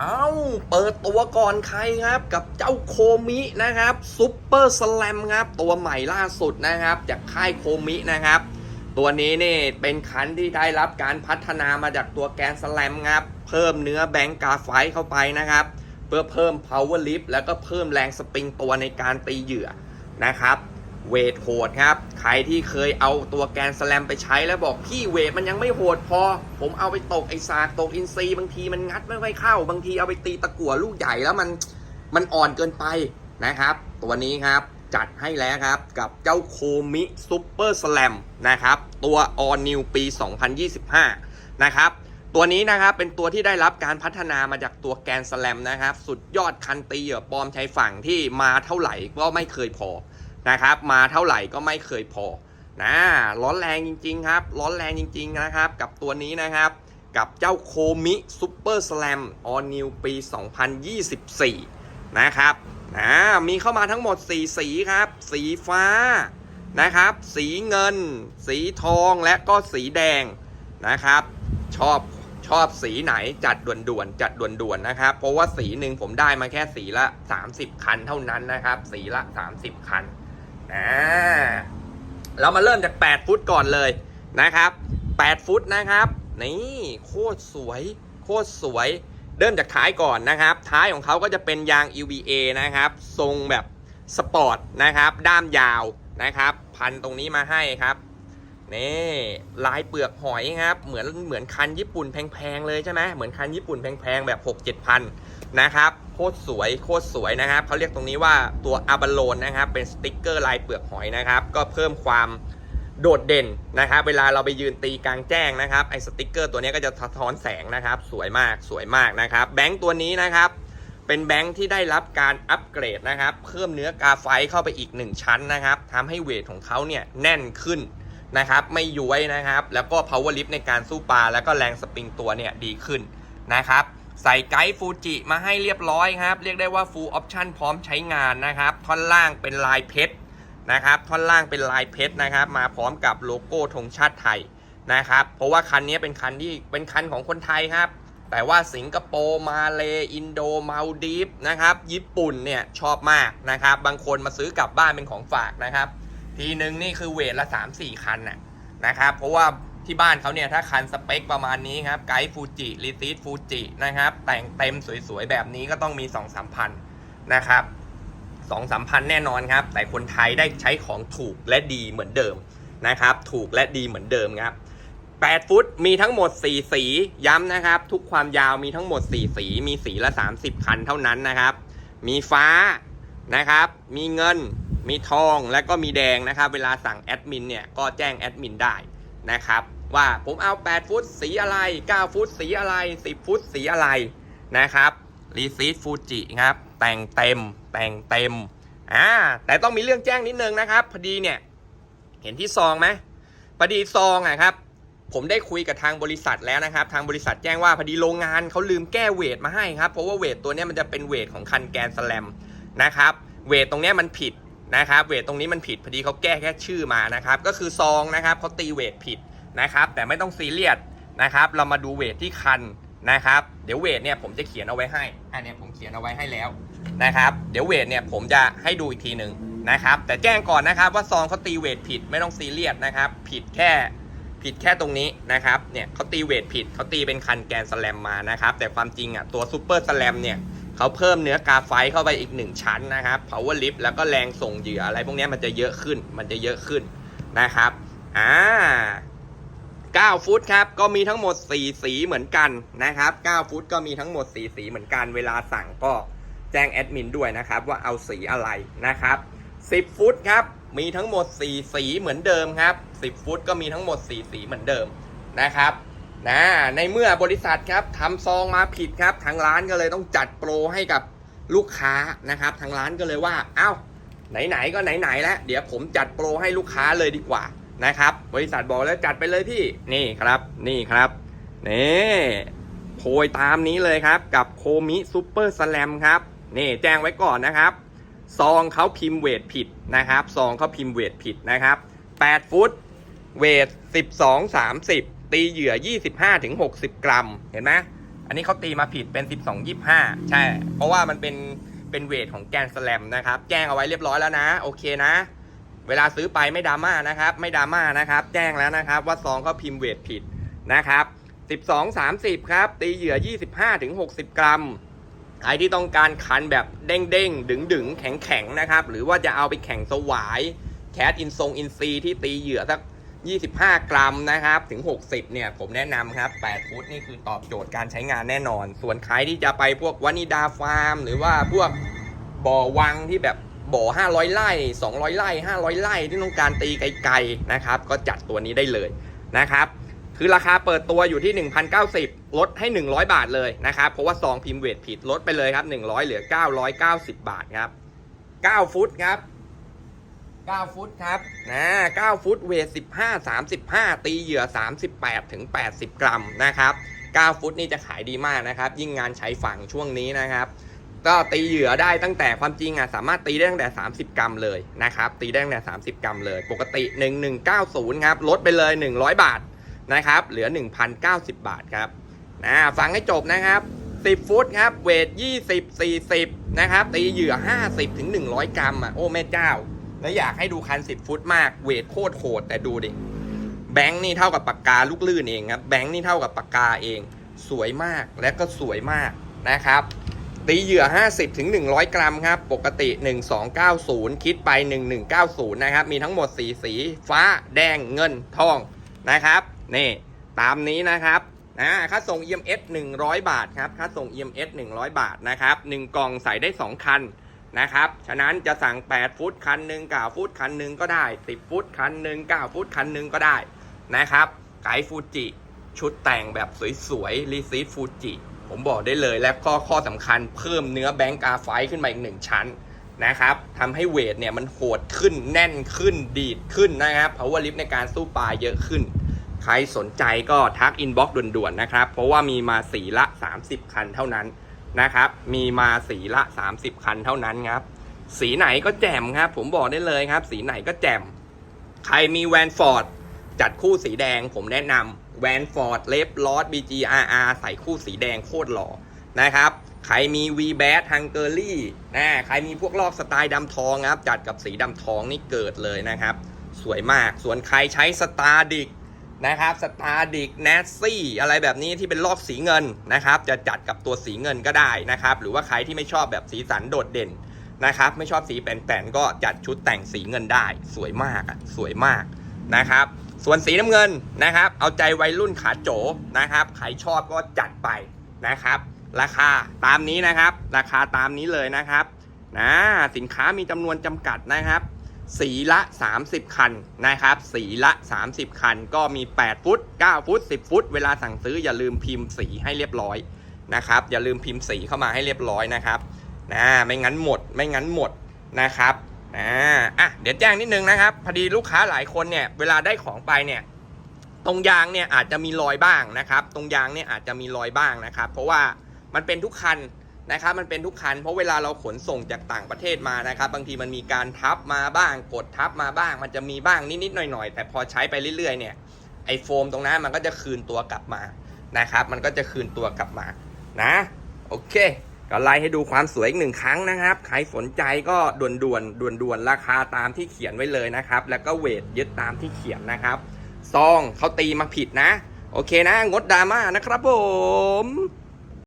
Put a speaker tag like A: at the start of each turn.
A: เอ้า เปิดตัวก่อนใครครับ กับเจ้าโคมินะครับซุปเปอร์สแลมครับ ตัวใหม่ล่าสุดนะครับ จากค่ายโคมินะครับ ตัวนี้นี่เป็นคันที่ได้รับการพัฒนามาจากตัวแกนสแลมครับ เพิ่มเนื้อแบงกาไฟเข้าไปนะครับ เพื่อเพิ่ม power lift แล้วก็เพิ่มแรงสปริงตัวในการตีเหยื่อนะครับ เวทโหดครับ ใครที่เคยเอาตัวแกนสแลมไปใช้แล้วบอกพี่เวทมันยังไม่โหดพอ ผมเอาไปตกไอซากตกอินซีบางทีมันงัดไม่ค่อยเข้า บางทีเอาไปตีตะกั่วลูกใหญ่แล้วมันมันอ่อนเกินไปนะครับ ตัวนี้ครับจัดให้แล้วครับกับเจ้าโคมิซูเปอร์สแลมนะครับ ตัว All New ปี 2025 นะครับตัวนี้นะครับเป็นตัวที่ได้รับการพัฒนามาจากตัวแกนสแลมนะครับ สุดยอดคันตีเหยื่อปลอมชายฝั่งที่มาเท่าไหร่ก็ไม่เคยพอ นะครับ มาเท่าไหร่ก็ไม่เคยพอนะร้อนแรงจริง ๆ ครับ ร้อนแรงจริง ๆ นะครับ กับตัวนี้นะครับ กับเจ้าโคมิซูเปอร์สแลมออนิวปี 2024 นะครับนะมีเข้ามาทั้งหมด 4 สีครับ สีฟ้านะครับ สีเงิน สีทองและก็สีแดงนะครับ ชอบชอบสีไหนจัดด่วนๆจัดด่วนๆนะครับ เพราะว่าสีหนึ่งผมได้มาแค่สีละ 30 คันเท่านั้นนะครับ สีละ 30 คัน อ่าเรามาเริ่มจาก 8 ฟุตก่อนเลยนะครับ 8 ฟุตนะครับ นี่โคตรสวย โคตรสวย เริ่มจากท้ายก่อนนะครับ ท้ายของเขาก็จะเป็นยาง EVA นะครับ ทรงแบบสปอร์ตนะครับ ด้ามยาวนะครับ พันตรงนี้มาให้ครับนี่ลายเปลือกหอยครับ เหมือนเหมือนคันญี่ปุ่นแพงๆเลยใช่ไหมเหมือนคันญี่ปุ่นแพงๆแบบ 6 7พันนะครับ คตรสวยโคตรสวยนะครับเขาเรียกตรงนี้ว่าตัวอาบาโลนนะครับเป็นสติกเกอร์ลายเปลือกหอยนะครับ ก็เพิ่มความโดดเด่นนะครับ เวลาเราไปยืนตีกลางแจ้งนะครับไอ้สติกเกอร์ตัวนี้ก็จะสะท้อนแสงนะครับ สวยมากสวยมากนะครับ แบงค์ตัวนี้นะครับเป็นแบงค์ที่ได้รับการอัปเกรดนะครับ เพิ่มเนื้อกาไฟเข้าไปอีก 1 ชั้นนะครับทำให้เวทของเขาเนี่ยแน่นขึ้นนะครับ ไม่ย้วยนะครับ แล้วก็ power lift ในการสู้ปลาแล้วก็แรงสปริงตัวเนี่ยดีขึ้นนะครับ ใส่ไกด์ฟูจิมาให้เรียบร้อยครับ เรียกได้ว่า full option พร้อมใช้งานนะครับ ท่อนล่างเป็นลายเพชรนะครับ ท่อนล่างเป็นลายเพชรนะครับ มาพร้อมกับโลโก้ธงชาติไทยนะครับ เพราะว่าคันนี้เป็นคันที่เป็นคันของคนไทยครับ แต่ว่าสิงคโปร์มาเลอินโดมาลดีฟนะครับ ญี่ปุ่นเนี่ยชอบมากนะครับ บางคนมาซื้อกลับบ้านเป็นของฝากนะครับ ทีหนึ่งนี่คือเวทละ 3-4 คันน่ะนะครับ เพราะว่า ที่บ้านเขาเนี่ยถ้าคันสเปคประมาณนี้ครับไกด์ฟูจิรีซีดฟูจินะครับ แต่งเต็มสวยๆ แบบนี้ก็ต้องมี 2-3 พันนะครับสองสามพันแน่นอนครับ แต่คนไทยได้ใช้ของถูกและดีเหมือนเดิมนะครับ ถูกและดีเหมือนเดิมครับ8 ฟุตมีทั้งหมด 4 สีย้ำนะครับ ทุกความยาวมีทั้งหมด 4 สี มีสีละ 30 คันเท่านั้นนะครับ มีฟ้านะครับ มีเงิน มีทองและก็มีแดงนะครับ เวลาสั่งแอดมินเนี่ยก็แจ้งแอดมินได้นะครับ ว่าผมเอา 8 ฟุตสีอะไร 9 ฟุตสีอะไร 10 ฟุตสีอะไรนะครับรีซีดฟูจิครับ แต่งเต็มแต่งเต็มอ่าแต่ต้องมีเรื่องแจ้งนิดนึงนะครับ พอดีเนี่ย เห็นที่ซองไหมพอดีซองอะครับ ผมได้คุยกับทางบริษัทแล้วนะครับ ทางบริษัทแจ้งว่าพอดีโรงงานเขาลืมแก้เวทมาให้ครับ เพราะว่าเวทตัวนี้มันจะเป็นเวทของคันแกนสแลมนะครับ เวทตรงนี้มันผิดนะครับ เวทตรงนี้มันผิดพอดีเขาแก้แค่ชื่อมานะครับ ก็คือซองนะครับเขาตีเวทผิด นะครับ แต่ไม่ต้องซีเรียสนะครับ เรามาดูเวทที่คันนะครับ เดี๋ยวเวทเนี่ยผมจะเขียนเอาไว้ให้ อันนี้ผมเขียนเอาไว้ให้แล้วนะครับ เดี๋ยวเวทเนี่ยผมจะให้ดูอีกทีหนึ่งนะครับ แต่แจ้งก่อนนะครับว่าซองเขาตีเวทผิดไม่ต้องซีเรียสนะครับ ผิดแค่ผิดแค่ตรงนี้นะครับ เนี่ยเขาตีเวทผิดเขาตีเป็นคันแกนสแลมมานะครับ แต่ความจริงอะตัวซูเปอร์สแลมเนี่ยเขาเพิ่มเนื้อกาไฟเข้าไปอีกหนึ่งชั้นนะครับ power lift แล้วก็แรงส่งเหยื่ออะไรพวกนี้มันจะเยอะขึ้น มันจะเยอะขึ้นนะครับ อ่า 9 ฟุตครับ ก็มีทั้งหมด 4 สีเหมือนกันนะครับ 9 ฟุตก็มีทั้งหมด 4 สีเหมือนกัน เวลาสั่งก็แจ้งแอดมินด้วยนะครับ ว่าเอาสีอะไรนะครับ 10 ฟุตครับ มีทั้งหมด 4 สีเหมือนเดิมครับ 10 ฟุตก็มีทั้งหมด 4 สีเหมือนเดิมนะครับนะในเมื่อบริษัทครับทำซองมาผิดครับ ทางร้านก็เลยต้องจัดโปรให้กับลูกค้านะครับ ทางร้านก็เลยว่า เอ้า ไหนๆก็ไหนๆแล้ว เดี๋ยวผมจัดโปรให้ลูกค้าเลยดีกว่า นะครับ บริษัทบอกแล้วจัดไปเลยพี่ นี่ครับ นี่ครับ นี่โพยตามนี้เลยครับ กับโคมิซูเปอร์สแลมครับ นี่แจ้งไว้ก่อนนะครับ ซองเขาพิมพ์เวทผิดนะครับ ซองเขาพิมพ์เวทผิดนะครับ 8 ฟุต เวท 12 30 ตีเหยื่อ 25ถึง60 กรัม เห็นไหมอันนี้เขาตีมาผิดเป็น 12 25 ใช่ เพราะว่ามันเป็นเป็นเวทของแกนสแลมนะครับ แจ้งเอาไว้เรียบร้อยแล้วนะ โอเคนะ เวลาซื้อไปไม่ดราม่านะครับ ไม่ดราม่านะครับ แจ้งแล้วนะครับ ว่าซองเขาพิมพ์เวทผิดนะครับ12 30 ครับ ตีเหยื่อ 25ถึง60 กรัมใครที่ต้องการคันแบบเด้งเด้งดึงดึงแข็งแข็งนะครับ หรือว่าจะเอาไปแข่งสวาย แคสอินทรงอินซีที่ตีเหยื่อสัก 25 กรัมนะครับ ถึง 60 เนี่ย ผมแนะนำครับ 8 ฟุตนี่คือตอบโจทย์การใช้งานแน่นอน ส่วนใครที่จะไปพวกวานิดาฟาร์ม หรือว่าพวกบ่อวังที่แบบ บ่อ 500 ไร่ 200 ไร่ 500 ไร่ที่ต้องการตีไกลๆนะครับ ก็จัดตัวนี้ได้เลยนะครับ คือราคาเปิดตัวอยู่ที่ 1,090 ลดให้ 100 บาทเลยนะครับ เพราะว่าซองพิมพ์เวทผิดลดไปเลยครับ 100 เหลือ 990 บาทครับ 9 ฟุตครับ 9 ฟุตครับนะ9ฟุตเวท 15 35 ตีเหยื่อ 38 ถึง 80 กรัมนะครับ 9 ฟุตนี่จะขายดีมากนะครับ ยิ่งงานใช้ฝั่งช่วงนี้นะครับ ก็ตีเหยื่อได้ตั้งแต่ความจริงอะสามารถตีได้ตั้งแต่ 30 กรัมเลยนะครับตีได้ตั้งแต่ 30 กรัมเลย ปกติ 1190ครับลดไปเลย 100 บาทนะครับเหลือ 1,090 บาทครับนะฟังให้จบนะครับ10 ฟุตครับเวท 20 40 นะครับ ตีเหยื่อ 50ถึง100 กรัมอะโอ้แม่เจ้า แล้วอยากให้ดูคัน 10 ฟุตมากเวทโคตรโหดแต่ดูดิแบงค์นี่เท่ากับปากกาลูกลื่นเองครับแบงค์นี่เท่ากับปากกาเอง สวยมากและก็สวยมากนะครับ ตีเหยื่อ 50ถึง100 กรัมครับ ปกติ 1290 คิดไป 1190 นะครับ มีทั้งหมด4สีฟ้า แดงเงินทองนะครับ นี่ ตามนี้นะครับนะค่าส่ง EMS 100 บาทครับ ค่าส่ง EMS 100 บาทนะครับ 1 กล่องใส่ได้ 2 คันนะครับ ฉะนั้นจะสั่ง 8 ฟุตคันหนึ่ง9ฟุตคันหนึ่งก็ได้ 10 ฟุตคันหนึ่ง9ฟุตคันหนึ่งก็ได้นะครับ ไกด์ฟูจิ ชุดแต่งแบบสวยๆรีซีฟูจิ ผมบอกได้เลยและข้อข้อสำคัญเพิ่มเนื้อแบงก์กาไฟขึ้นมาอีกหนึ่งชั้นนะครับทำให้เวทเนี่ยมันโหดขึ้นแน่นขึ้นดีดขึ้นนะครับเพราะว่าลิฟในการสู้ปลาเยอะขึ้น ใครสนใจก็ทักอินบ็อกซ์ด่วนๆนะครับ เพราะว่ามีมาสีละ 30 คันเท่านั้นนะครับ มีมาสีละ 30 คันเท่านั้นครับ สีไหนก็แจ่มครับ ผมบอกได้เลยครับ สีไหนก็แจ่ม ใครมีแวนฟอร์ดจัดคู่สีแดงผมแนะนำ แวนฟอร์ดเลฟลอส BGRR ใส่คู่สีแดงโคตรหล่อนะครับใครมี V b a t Hungary นะใครมีพวกลอกสไตล์ดำทองครับ จัดกับสีดำทองนี่เกิดเลยนะครับ สวยมากส่วนใครใช้สตาร์ดิกนะครับสตาร์ดิกแนสซี่อะไรแบบนี้ที่เป็นลอกสีเงินนะครับ จะจัดกับตัวสีเงินก็ได้นะครับ หรือว่าใครที่ไม่ชอบแบบสีสันโดดเด่นนะครับ ไม่ชอบสีแป่นๆก็จัดชุดแต่งสีเงินได้ สวยมากอะสวยมากนะครับ ส่วนสีน้ำเงินนะครับ เอาใจวัยรุ่นขาโจนะครับ ใครชอบก็จัดไปนะครับ ราคาตามนี้นะครับ ราคาตามนี้เลยนะครับนะสินค้ามีจำนวนจำกัดนะครับ สีละ 30 คันนะครับ สีละ 30 คัน ก็มี 8 ฟุต 9 ฟุต 10 ฟุต เวลาสั่งซื้ออย่าลืมพิมพ์สีให้เรียบร้อยนะครับ อย่าลืมพิมพ์สีเข้ามาให้เรียบร้อยนะครับนะไม่งั้นหมด ไม่งั้นหมดนะครับ นะอะเดี๋ยวแจ้งนิดนึงนะครับ พอดีลูกค้าหลายคนเนี่ยเวลาได้ของไปเนี่ยตรงยางเนี่ยอาจจะมีรอยบ้างนะครับ ตรงยางเนี่ยอาจจะมีรอยบ้างนะครับ เพราะว่ามันเป็นทุกคันนะครับ มันเป็นทุกคัน เพราะเวลาเราขนส่งจากต่างประเทศมานะครับ บางทีมันมีการทับมาบ้าง กดทับมาบ้าง มันจะมีบ้างนิดๆหน่อยๆ แต่พอใช้ไปเรื่อยๆ เนี่ยไอโฟมตรงนั้นมันก็จะคืนตัวกลับมานะครับ มันก็จะคืนตัวกลับมานะ โอเค ก็ไล่ให้ดูความสวยอีกหนึ่งครั้งนะครับ ใครสนใจก็ด่วนด่วนด่วนด่วนๆราคาตามที่เขียนไว้เลยนะครับ แล้วก็เวทยึดตามที่เขียนนะครับซองเขาตีมาผิดนะ โอเคนะ งดดราม่านะครับผม